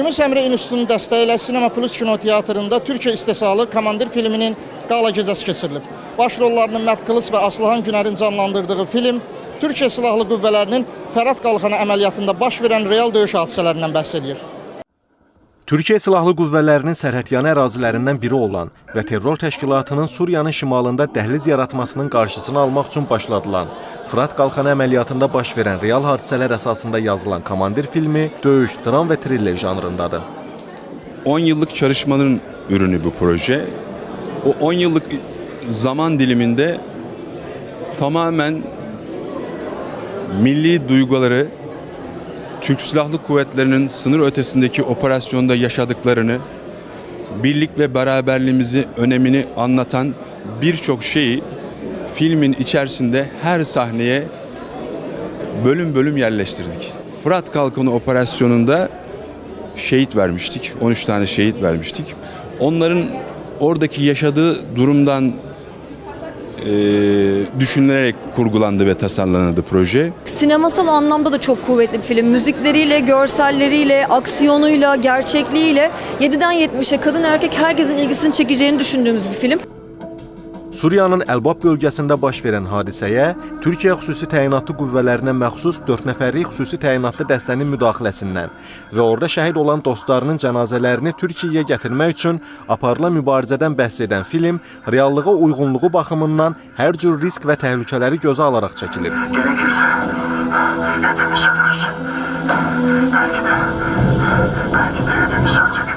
Emin Səmri İnstitutunun dəstəyi ilə Sinema Plus kinoteatrında Türkiyə istehsalı Komandir filminin qala gecəsi keçirilib. Baş rollarını Mərd Qılıç və Aslıhan Günərin canlandırdığı film Türkiyə Silahlı Qüvvələrinin Fərat qalxanı əməliyyatında baş verən real döyüş hadisələrindən bəhs edir. Türkiyə Silahlı Qüvvələrinin sərhədyanı ərazilərindən biri olan və terror təşkilatının Suriyanın şimalında dəhliz yaratmasının qarşısını almaq üçün başladılan Fırat qalxanı əməliyyatında baş verən real hadisələr əsasında yazılan Komandir filmi döyüş, dram və triller janrındadır. 10 yıllık çalışmanın ürünü bu proje. O 10 yıllık zaman diliminde tamamen milli duyguları Türk Silahlı Kuvvetleri'nin sınır ötesindeki operasyonda yaşadıklarını, birlik ve beraberliğimizi önemini anlatan birçok şeyi filmin içerisinde her sahneye bölüm bölüm yerleştirdik. Fırat Kalkanı operasyonunda şehit vermiştik. 13 tane şehit vermiştik. Onların oradaki yaşadığı durumdan düşünülerek kurgulandı ve tasarlandı proje. Sinemasal anlamda da çok kuvvetli bir film. Müzikleriyle, görselleriyle, aksiyonuyla, gerçekliğiyle 7'den 70'e kadın erkek herkesin ilgisini çekeceğini düşündüğümüz bir film. Suriyanın Əlbab bölgəsində baş verən hadisəyə Türkiyə xüsusi təyinatlı qüvvələrinə məxsus 4 nəfərlik xüsusi təyinatlı dəstənin müdaxiləsindən və orada şəhid olan dostlarının cənazələrini Türkiyəyə gətirmək üçün aparılan mübarizədən bəhs edən film reallığa uyğunluğu baxımından hər cür risk və təhlükələri gözə alaraq çəkilib. Gerekirse hepimiz ölürüz. Belki de, belki de hepimiz. Olsun.